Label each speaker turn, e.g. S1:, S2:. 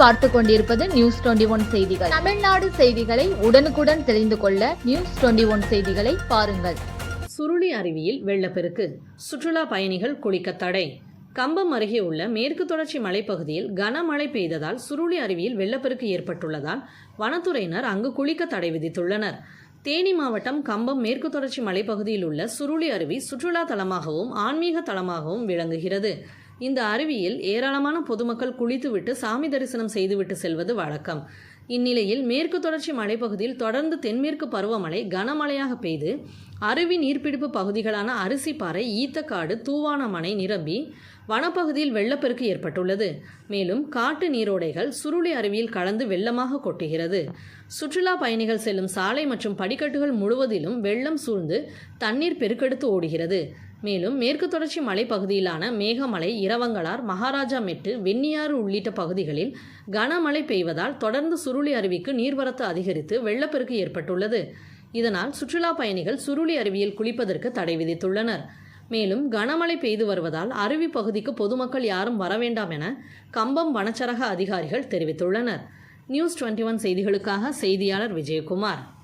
S1: பார்த்து கொண்டிருப்பது news twenty one செய்திகள். தமிழ்நாடு செய்திகளை உடனுக்குடன் தெரிந்து கொள்ள நியூஸ் டுவெண்டி ஒன் செய்திகளை பாருங்கள்.
S2: சுருளி அருவியில் வெள்ளப்பெருக்கு. சுற்றுலா பயணிகள் குளிக்க தடை. கம்பம் அருகே உள்ள மேற்கு தொடர்ச்சி மலைப்பகுதியில் கனமழை பெய்ததால் சுருளி அருவியில் வெள்ளப்பெருக்கு ஏற்பட்டுள்ளதால் வனத்துறையினர் அங்கு குளிக்க தடை விதித்துள்ளனர். தேனி மாவட்டம் கம்பம் மேற்கு தொடர்ச்சி மலைப்பகுதியில் உள்ள சுருளி அருவி சுற்றுலா தலமாகவும் ஆன்மீக தலமாகவும் விளங்குகிறது. இந்த அருவியில் ஏராளமான பொதுமக்கள் குளித்துவிட்டு சாமி தரிசனம் செய்துவிட்டு செல்வது வழக்கம். இந்நிலையில் மேற்கு தொடர்ச்சி மலைப்பகுதியில் தொடர்ந்து தென்மேற்கு பருவமழை கனமழையாக பெய்து அருவி நீர்ப்பிடிப்பு பகுதிகளான அரிசிப்பாறை ஈத்தக்காடு தூவானமனை நிரம்பி வனப்பகுதியில் வெள்ளப்பெருக்கு ஏற்பட்டுள்ளது. மேலும் காட்டு நீரோடைகள் சுருளி அருவியில் கலந்து வெள்ளமாக கொட்டுகிறது. சுற்றுலா பயணிகள் செல்லும் சாலை மற்றும் படிக்கட்டுகள் முழுவதிலும் வெள்ளம் சூழ்ந்து தண்ணீர் பெருக்கெடுத்து ஓடுகிறது. மேலும் மேற்கு தொடர்ச்சி மலைப்பகுதியிலான மேகமலை இரவங்கலார் மகாராஜா மெட்டு வெண்ணியாறு உள்ளிட்ட பகுதிகளில் கனமழை பெய்வதால் தொடர்ந்து சுருளி அருவிக்கு நீர்வரத்து அதிகரித்து வெள்ளப்பெருக்கு ஏற்பட்டுள்ளது. இதனால் சுற்றுலா பயணிகள் சுருளி அருவியில் குளிப்பதற்கு தடை விதித்துள்ளனர். மேலும் கனமழை பெய்து வருவதால் அருவி பகுதிக்கு பொதுமக்கள் யாரும் வர வேண்டாம் என கம்பம் வனச்சரக அதிகாரிகள் தெரிவித்துள்ளனர். நியூஸ் டுவெண்ட்டி ஒன் செய்திகளுக்காக செய்தியாளர் விஜயகுமார்.